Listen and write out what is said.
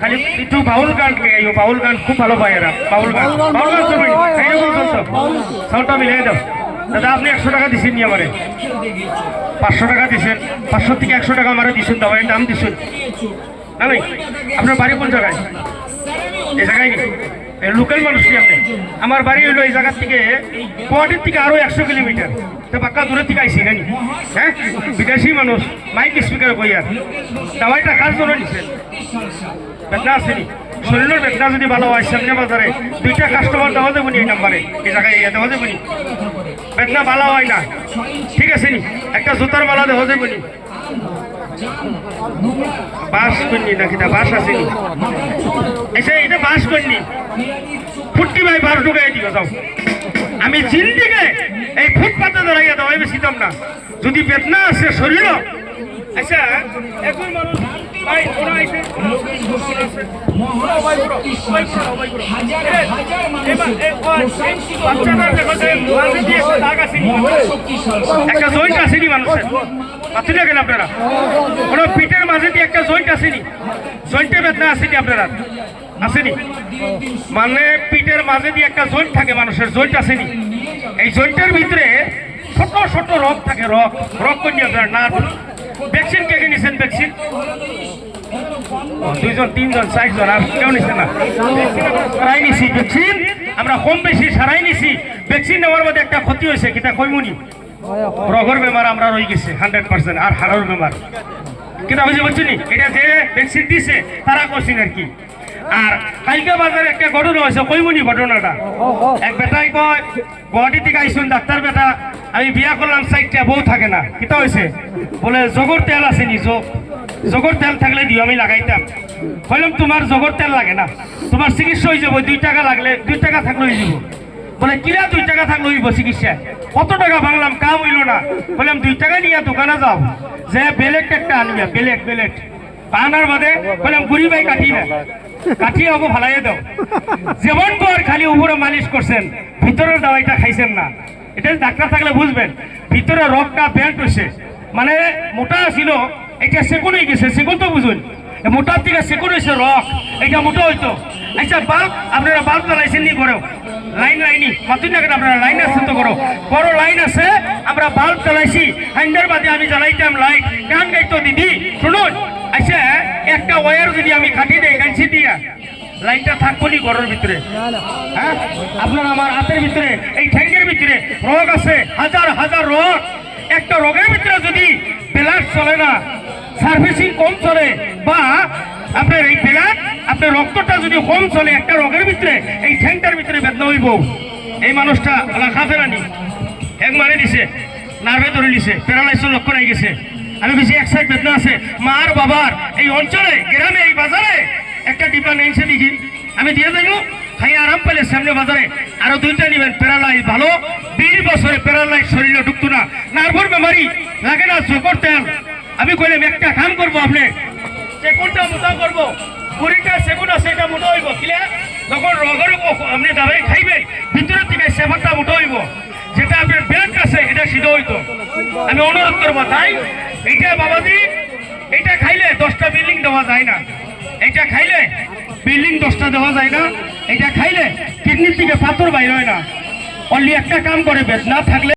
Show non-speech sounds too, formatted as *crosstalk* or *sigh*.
খালি একটু বাউল গান গাইব বাউল গান খুব ভালো পায় এরা বাউল গান। বাউল গান শুনবেন এইরকম চলতো সাউন্ডটা মিলিয়ে দাও। দাদা আপনি একশো টাকা দিছেন নি আমারে? পাঁচশো টাকা দিছেন। পাঁচশো থেকে একশো টাকা আমারে দিছেন দাবাই দাম দিছেন। না নাই আপনার বাড়ি কোন জায়গায়? এ জায়গায় লোকাল মানুষ কি আপনি? আমার বাড়ি হইল এই জায়গার থেকে গুয়াহাটির থেকে আরও একশো কিলোমিটার। তো পাক্কা দূরের থেকে আইসি নানি হ্যাঁ? বিদেশি মানুষ, মাইক স্পিকার কই আর? দাওয়াইটা কাজ জন্য নিছেন বেদনা আসেনি শরীরের বেদনা যদি ভালো হয়, সামনে বাজারে দুইটা কাস্টমার দেওয়া যাব এই নাম্বারে। এই জায়গায় ইয়ে দেওয়া যাব বেদনা ভালো হয় না। ঠিক আছে নি? একটা জুতার মালা দেওয়া যাব বাস করনি তা বাস আছে এসে এটা বাস করনি ফুটকি ভাই বাস ঢুকাই দিও, যাও। আমি জিন্দিকে এই ফুটপাতে দাঁড়াইয়া দাও আমি না। যদি বেদনা আছে শরীর আচ্ছা এখন মানুষ একটা জয়েন্ট আসেনি মানুষের। কেন আপনারা? কোনো পিঠের মাঝে দিয়ে একটা জয়েন্ট আসেনি? বেদনা আসেনি আপনারা? আসেনি? মানে পিঠের মাঝে দিয়ে একটা জয়েন্ট থাকে মানুষের জয়েন্ট আসেনি। এই জয়েন্টের ভিতরে ছোট ছোট রক থাকে রক। রক করি আপনার না ভ্যাকসিন দুইজন, তিনজন, চারজন, আর কেউ না। সারাই নিছি, ভ্যাকসিন? আমরা কম বেশি সারাই নিছি। ভ্যাকসিন নেওয়ার মধ্যে একটা ক্ষতি হয়েছে কইমুনি রগর বেমার আমরা রয়ে গেছে, হান্ড্রেড পার্সেন্ট, আর হাড়ের বেমার। কিন্তু বুঝে বলছি এটা যে ভ্যাকসিন দিছে, তারা করছেন আর কি। আর কালকে বাজারে একটা ঘটনা হয়েছে কইমুনি ঘটনাটা? এক বেটাই কয়, গুয়াহাটি থেকে আইসুন ডাক্তার বেটা আমি বিয়া করলাম সাইডটা বউ থাকে না। কিতা হয়েছে বলে জগর তেল আছে নি যোগ জগর তেল থাকলে দিও আমি লাগাইতাম। বললাম তোমার জগর তেল লাগে না। তোমার চিকিৎসা হয়ে যাব দুই টাকা লাগলে দুই টাকা থাকলে হয়ে যাব। বলে কিরা দুই টাকা থাকলে হইব চিকিৎসা কত টাকা ভাঙলাম কাম হইল না। বললাম দুই টাকা নিয়ে দোকানে যাও। যে বেলেট একটা আনবে বেলেট বেলেট। আনার বাদে বললাম গুড়ি ভাই কাটি না। কাটিয়ে ওকে ভালাই দাও। *laughs* যেমন পর খালি উপরে মালিশ করছেন ভিতরের দাওয়াইটা খাইছেন না। এটা ডাক্তার থাকলে বুঝবেন। ভিতরে রগটা বেল্ট হয়েছে। মানে মোটা ছিল, এটা সেকুন হয়ে গেছে সেকুন তো বুঝুন। মোটার থেকে সেকুন হয়েছে রক এটা মোটা হইতো। আচ্ছা বাল্ব আপনারা বাল্ব জ্বালাইছেন নি করো লাইন লাইনি মাতুন না কেন আপনারা লাইন আছে তো করো বড় লাইন আছে, আমরা বাল্ব জ্বালাইছি। হাইন্ডার বাদে আমি জ্বালাইতাম লাইট গান গাইতো দিদি, শুনুন। আচ্ছা একটা ওয়ার যদি আমি কাটি দেই গাইছি দিয়া লাইনটা থাকব নি ঘরের ভিতরে। হ্যাঁ? আপনার আমার হাতের ভিতরে এই ঠ্যাঙ্গের ভিতরে রোগ আছে হাজার হাজার রোগ। একটা রোগের ভিতরে যদি ব্লাড চলে না সার্ভিসিং কম চলে বা আপনার এই ব্লাড আপনার রক্তটা যদি কম চলে একটা রোগের ভিতরে এই ঠ্যাংটার ভিতরে বেদনা হইব। এই মানুষটা রাখা ফেরানি এক মারে দিছে নার্ভে ধরে নিছে প্যারালাইসিস লক্ষ্য হয়ে গেছে। আমি বেশি এক সাইড বেদনা আছে। মার বাবার এই অঞ্চলে গ্রামে এই বাজারে একটা ডিব্বা নিয়েছে দেখি। আমি দিয়ে দেবো। খাই আরাম পেলে সামনে বাজারে। আরও দুইটা নিবেন। প্যারালাইজ ভালো। বিশ বছরে প্যারালাইজ শরীরে ঢুকতো না। নার্ভর বেমারি লাগে না জোকর তেল। আমি কইলাম, একটা কাম করব আপনি। সেগুনটা মোটা করব। কুড়িটা সেগুন আছে, এটা মোটা হইব। কিলে? যখন রগের আপনি দাবাই খাইবেন, ভিতরের থেকে সেভারটা মোটা হইব। যেটা আপনার ব্যাংক আছে, এটা সিধা হইতো। আমি অনুরোধ করব, তাই? এইটা বাবাজি এটা খাইলে দশটা বিল্ডিং দেওয়া যায় না। এটা খাইলে বিল্ডিং দশটা দেওয়া যায় না। এটা খাইলে কিডনির থেকে পাথর বাইর হয় না। অনলি একটা কাম করে বেদনা থাকলে